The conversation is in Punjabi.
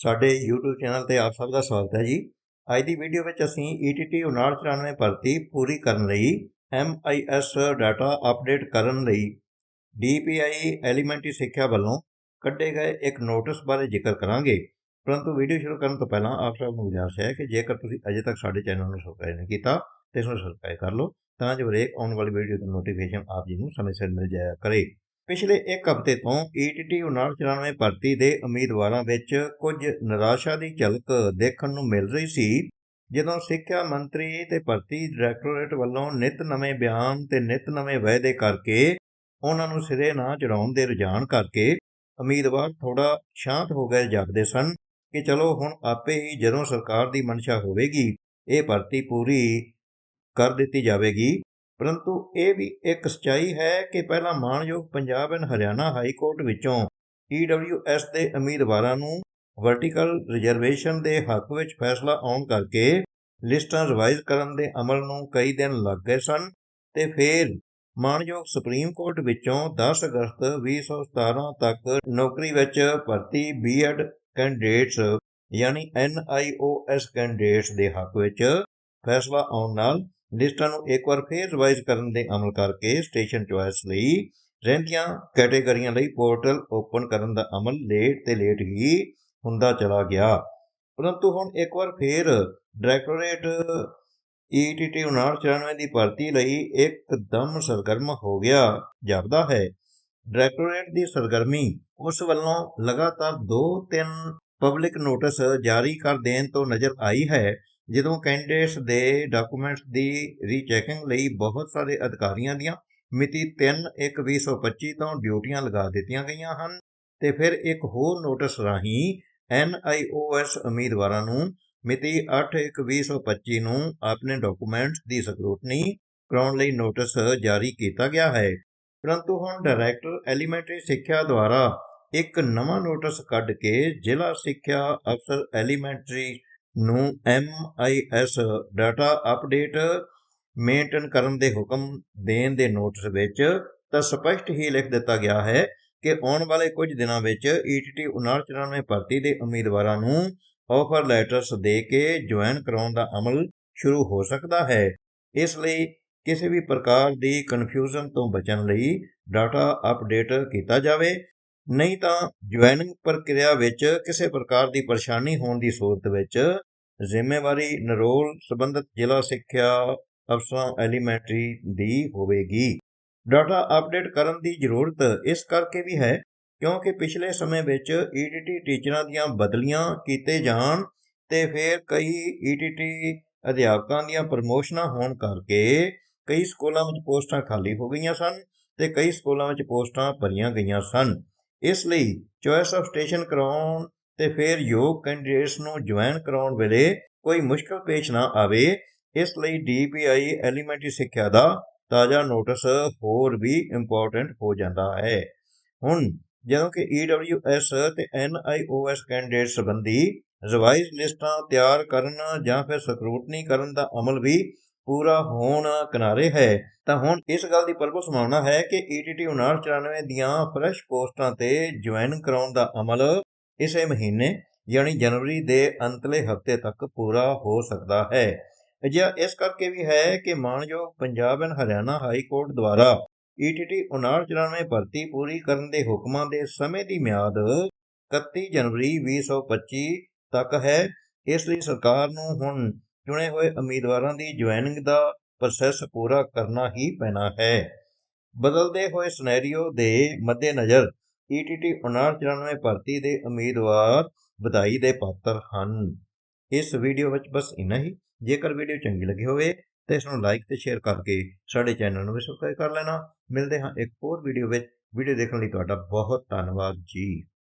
ਸਾਡੇ YouTube ਚੈਨਲ ਤੇ ਆਪ ਸਭ ਦਾ ਸਵਾਗਤ ਹੈ ਜੀ। ਅੱਜ ਦੀ ਵੀਡੀਓ ਵਿੱਚ ਅਸੀਂ E ETT 5994 ਭਰਤੀ ਪੂਰੀ ਕਰਨ ਲਈ MIS ਡਾਟਾ ਅਪਡੇਟ ਕਰਨ ਲਈ DPI ਐਲੀਮੈਂਟਰੀ ਸਿੱਖਿਆ ਵੱਲੋਂ ਕੱਢੇ ਗਏ ਇੱਕ ਨੋਟਿਸ ਬਾਰੇ ਜ਼ਿਕਰ ਕਰਾਂਗੇ। ਪਰੰਤੂ ਵੀਡੀਓ ਸ਼ੁਰੂ ਕਰਨ ਤੋਂ ਪਹਿਲਾਂ ਆਪ ਸਭ ਨੂੰ ਗੁਜ਼ਾਰਿਸ਼ ਹੈ ਕਿ ਜੇਕਰ ਤੁਸੀਂ ਅਜੇ ਤੱਕ ਸਾਡੇ ਚੈਨਲ ਨੂੰ ਸਬਸਕ੍ਰਾਈਬ ਨਹੀਂ ਕੀਤਾ, ਤੇ ਇਸ ਨੂੰ ਸਬਸਕ੍ਰਾਈਬ ਕਰ ਲਓ, ਤਾਂ ਜੋ ਹਰੇਕ ਆਉਣ ਵਾਲੀ ਵੀਡੀਓ ਦਾ ਨੋਟੀਫਿਕੇਸ਼ਨ ਆਪ ਜੀ ਨੂੰ ਸਮੇਂ ਸਿਰ ਮਿਲ ਜਾਇਆ ਕਰੇ। ਪਿਛਲੇ ਇੱਕ ਹਫ਼ਤੇ ਤੋਂ E ETT 5994 ਭਰਤੀ ਦੇ ਉਮੀਦਵਾਰਾਂ ਵਿੱਚ ਕੁਝ ਨਿਰਾਸ਼ਾ ਦੀ ਝਲਕ ਦੇਖਣ ਨੂੰ ਮਿਲ ਰਹੀ ਸੀ, ਜਦੋਂ ਸਿੱਖਿਆ ਮੰਤਰੀ ਤੇ ਭਰਤੀ ਡਾਇਰੈਕਟੋਰੇਟ ਵੱਲੋਂ ਨਿਤ ਨਵੇਂ ਬਿਆਨ ਤੇ ਨਿਤ ਨਵੇਂ ਵਾਅਦੇ ਕਰਕੇ ਉਹਨਾਂ ਨੂੰ ਸਿਰੇ ਨਾ ਚੜਾਉਣ ਦੇ ਰੁਝਾਨ ਕਰਕੇ ਉਮੀਦਵਾਰ ਥੋੜਾ ਸ਼ਾਂਤ ਹੋ ਗਏ ਜਾਪਦੇ ਸਨ ਕਿ ਚਲੋ ਹੁਣ ਆਪੇ ਹੀ ਜਦੋਂ ਸਰਕਾਰ ਦੀ ਮਨਸ਼ਾ ਹੋਵੇਗੀ, ਇਹ ਭਰਤੀ ਪੂਰੀ ਕਰ ਦਿੱਤੀ ਜਾਵੇਗੀ। ਪਰੰਤੂ ਇਹ ਵੀ ਇੱਕ ਸਚਾਈ ਹੈ ਕਿ ਪਹਿਲਾਂ ਮਾਣਯੋਗ Punjab and Haryana high court ਵਿੱਚੋਂ EWS ਦੇ ਉਮੀਦਵਾਰਾਂ ਨੂੰ ਵਰਟੀਕਲ ਰਿਜ਼ਰਵੇਸ਼ਨ ਦੇ ਹੱਕ ਵਿੱਚ ਫੈਸਲਾ ਆਉਣ ਕਰਕੇ ਲਿਸਟਾਂ ਰਿਵਾਈਜ਼ ਕਰਨ ਦੇ ਅਮਲ ਨੂੰ ਕਈ ਦਿਨ ਲੱਗ ਗਏ ਸਨ ਤੇ ਫਿਰ ਮਾਣਯੋਗ ਸੁਪਰੀਮ ਕੋਰਟ ਵਿੱਚੋਂ 10 ਅਗਸਤ 2017 ਤੱਕ ਨੌਕਰੀ ਵਿੱਚ ਭਰਤੀ ਬੀਐਡ ਕੈਂਡੀਡੇਟਸ ਯਾਨੀ NIOS ਕੈਂਡੀਡੇਟਸ ਦੇ ਹੱਕ ਵਿੱਚ ਫੈਸਲਾ ਆਉਣ ਨਾਲ ਲਿਸਟਾਂ ਨੂੰ ਇੱਕ ਵਾਰ ਫੇਰ ਰਿਵਾਈਜ਼ ਕਰਨ ਦੇ ਅਮਲ ਕਰਕੇ ਸਟੇਸ਼ਨ ਚੁਆਇਸ ਲਈ ਰਹਿੰਦੀਆਂ ਕੈਟਾਗਰੀਆਂ ਲਈ ਪੋਰਟਲ ਓਪਨ ਕਰਨ ਦਾ ਅਮਲ ਲੇਟ ਤੇ ਲੇਟ ਹੀ ਹੁੰਦਾ ਚਲਾ ਗਿਆ। ਪਰੰਤੂ ਹੁਣ ਇੱਕ ਵਾਰ ਫੇਰ ਡਾਇਰੈਕਟੋਰੇਟ E ETT 5994 ਦੀ ਭਰਤੀ ਲਈ ਇੱਕਦਮ ਸਰਗਰਮ ਹੋ ਗਿਆ, ਜਾਪਦਾ ਹੈ। ਡਾਇਰੈਕਟੋਰੇਟ ਦੀ ਸਰਗਰਮੀ ਉਸ ਵੱਲੋਂ ਲਗਾਤਾਰ 2-3 ਪਬਲਿਕ ਨੋਟਿਸ ਜਾਰੀ ਕਰ ਦੇਣ ਤੋਂ ਨਜ਼ਰ ਆਈ ਹੈ। ਜਦੋਂ ਕੈਂਡੀਡੇਟਸ ਦੇ ਡਾਕੂਮੈਂਟਸ ਦੀ ਰੀਚੈਕਿੰਗ ਲਈ ਬਹੁਤ ਸਾਰੇ ਅਧਿਕਾਰੀਆਂ ਦੀਆਂ ਮਿਤੀ 3/1/2025 ਤੋਂ ਡਿਊਟੀਆਂ ਲਗਾ ਦਿੱਤੀਆਂ ਗਈਆਂ ਹਨ ਤੇ ਫਿਰ ਇੱਕ ਹੋਰ ਨੋਟਿਸ ਰਾਹੀਂ NIOS ਉਮੀਦਵਾਰਾਂ ਨੂੰ ਮਿਤੀ 8/1/2025 ਨੂੰ ਆਪਣੇ ਡਾਕੂਮੈਂਟਸ ਦੀ ਸਕਰੂਟਨੀ ਕਰਾਉਣ ਲਈ ਨੋਟਿਸ ਜਾਰੀ ਕੀਤਾ ਗਿਆ ਹੈ। ਪਰੰਤੂ ਹੁਣ ਡਾਇਰੈਕਟਰ ਐਲੀਮੈਂਟਰੀ ਸਿੱਖਿਆ ਦੁਆਰਾ ਇੱਕ ਨਵਾਂ ਨੋਟਿਸ ਕੱਢ ਕੇ ਜ਼ਿਲ੍ਹਾ ਸਿੱਖਿਆ ਅਫਸਰ ਐਲੀਮੈਂਟਰੀ ਨੂੰ MIS ਡਾਟਾ ਅਪਡੇਟ ਮੇਨਟੇਨ ਕਰਨ ਦੇ ਹੁਕਮ ਦੇਣ ਦੇ ਨੋਟਿਸ ਵਿੱਚ ਤਾਂ ਸਪਸ਼ਟ ਹੀ ਲਿਖ ਦਿੱਤਾ ਗਿਆ ਹੈ ਕਿ ਆਉਣ ਵਾਲੇ ਕੁਝ ਦਿਨਾਂ ਵਿੱਚ E ETT 5994 ਭਰਤੀ ਦੇ ਉਮੀਦਵਾਰਾਂ ਨੂੰ ਆਫਰ ਲੈਟਰਸ ਦੇ ਕੇ ਜੁਆਇਨ ਕਰਾਉਣ ਦਾ ਅਮਲ ਸ਼ੁਰੂ ਹੋ ਸਕਦਾ ਹੈ। ਇਸ ਲਈ ਕਿਸੇ ਵੀ ਪ੍ਰਕਾਰ ਦੀ ਕਨਫਿਊਜ਼ਨ ਤੋਂ ਬਚਣ ਲਈ ਡਾਟਾ ਅਪਡੇਟ ਕੀਤਾ ਜਾਵੇ। ਨਹੀਂ ਤਾਂ ਜੁਆਇਨਿੰਗ ਪ੍ਰਕਿਰਿਆ ਵਿੱਚ ਕਿਸੇ ਪ੍ਰਕਾਰ ਦੀ ਪਰੇਸ਼ਾਨੀ ਹੋਣ ਦੀ ਸੂਰਤ ਵਿੱਚ ਜ਼ਿੰਮੇਵਾਰੀ ਨਰੋਲ ਸੰਬੰਧਿਤ ਜ਼ਿਲ੍ਹਾ ਸਿੱਖਿਆ ਅਫਸਰਾਂ ਐਲੀਮੈਂਟਰੀ ਦੀ ਹੋਵੇਗੀ। ਡਾਟਾ ਅਪਡੇਟ ਕਰਨ ਦੀ ਜ਼ਰੂਰਤ ਇਸ ਕਰਕੇ ਵੀ ਹੈ ਕਿਉਂਕਿ ਪਿਛਲੇ ਸਮੇਂ ਵਿੱਚ ETT ਟੀਚਰਾਂ ਦੀਆਂ ਬਦਲੀਆਂ ਕੀਤੇ ਜਾਣ ਤੇ ਫਿਰ ਕਈ ETT ਅਧਿਆਪਕਾਂ ਦੀਆਂ ਪ੍ਰਮੋਸ਼ਨਾਂ ਹੋਣ ਕਰਕੇ ਕਈ ਸਕੂਲਾਂ ਵਿੱਚ ਪੋਸਟਾਂ ਖਾਲੀ ਹੋ ਗਈਆਂ ਸਨ ਤੇ ਕਈ ਸਕੂਲਾਂ ਵਿੱਚ ਪੋਸਟਾਂ ਭਰੀਆਂ ਗਈਆਂ ਸਨ। ਇਸ ਲਈ ਚੋਇਸ ਆਫ ਸਟੇਸ਼ਨ ਕਰਾਉਣ ਤੇ ਫਿਰ ਯੋਗ ਕੈਂਡੀਡੇਟਸ ਨੂੰ ਜੁਆਇਨ ਕਰਾਉਣ ਵੇਲੇ ਕੋਈ ਮੁਸ਼ਕਲ ਪੇਸ਼ ਨਾ ਆਵੇ। ਇਸ ਲਈ DPI ਐਲੀਮੈਂਟਰੀ ਸਿੱਖਿਆ ਦਾ ਤਾਜ਼ਾ ਨੋਟਿਸ ਹੋਰ ਵੀ ਇੰਪੋਰਟੈਂਟ ਹੋ ਜਾਂਦਾ ਹੈ। ਹੁਣ ਜਦੋਂ ਕਿ EWS ਤੇ NIOS ਕੈਂਡੀਡੇਟ ਸੰਬੰਧੀ ਰਿਵਾਈਜ਼ ਲਿਸਟਾਂ ਤਿਆਰ ਕਰਨ ਜਾਂ ਫਿਰ ਸਕਰੂਟਨੀ ਕਰਨ ਦਾ ਅਮਲ ਵੀ ਪੂਰਾ ਹੋਣ ਕਿਨਾਰੇ ਹੈ, ਤਾਂ ਹੁਣ ਇਸ ਗੱਲ ਦੀ ਪ੍ਰਬਲ ਸੰਭਾਵਨਾ ਹੈ ਕਿ E ETT 5994 ਦੀਆਂ ਫਰੈਸ਼ ਪੋਸਟਾਂ ਤੇ ਜੁਆਇਨ ਕਰਾਉਣ ਦਾ ਅਮਲ ਇਸੇ ਮਹੀਨੇ, ਯਾਨੀ ਜਨਵਰੀ ਦੇ ਅੰਤਲੇ ਹਫ਼ਤੇ ਤੱਕ ਪੂਰਾ ਹੋ ਸਕਦਾ ਹੈ। ਅਜਿਹਾ ਇਸ ਕਰਕੇ ਵੀ ਹੈ ਕਿ ਮਾਣਯੋਗ Punjab and Haryana high court ਦੁਆਰਾ E ETT 5994 ਭਰਤੀ ਪੂਰੀ ਕਰਨ ਦੇ ਹੁਕਮਾਂ ਦੇ ਸਮੇਂ ਦੀ ਮਿਆਦ 31 ਜਨਵਰੀ 2025 ਤੱਕ ਹੈ। ਇਸ ਲਈ ਸਰਕਾਰ ਨੂੰ ਹੁਣ ਚੁਣੇ ਹੋਏ ਉਮੀਦਵਾਰਾਂ ਦੀ ਜੁਆਇਨਿੰਗ ਦਾ ਪ੍ਰੋਸੈਸ ਪੂਰਾ ਕਰਨਾ ਹੀ ਪੈਣਾ ਹੈ। ਬਦਲਦੇ ਹੋਏ ਸਿਨੈਰੀਓ ਦੇ ਮੱਦੇਨਜ਼ਰ E ETT 5994 ਭਰਤੀ ਦੇ ਉਮੀਦਵਾਰ ਵਧਾਈ ਦੇ ਪਾਤਰ ਹਨ। ਇਸ ਵੀਡੀਓ ਵਿੱਚ ਬਸ ਇੰਨਾ ਹੀ। ਜੇਕਰ ਵੀਡੀਓ ਚੰਗੀ ਲੱਗੀ ਹੋਵੇ ਤਾਂ ਇਸ ਨੂੰ ਲਾਈਕ ਤੇ ਸ਼ੇਅਰ ਕਰਕੇ ਸਾਡੇ ਚੈਨਲ ਨੂੰ ਵੀ ਸਬਸਕ੍ਰਾਈਬ ਕਰ ਲੈਣਾ। ਮਿਲਦੇ ਹਾਂ ਇੱਕ ਹੋਰ ਵੀਡੀਓ ਵਿੱਚ। ਵੀਡੀਓ ਦੇਖਣ ਲਈ ਤੁਹਾਡਾ ਬਹੁਤ ਧੰਨਵਾਦ ਜੀ।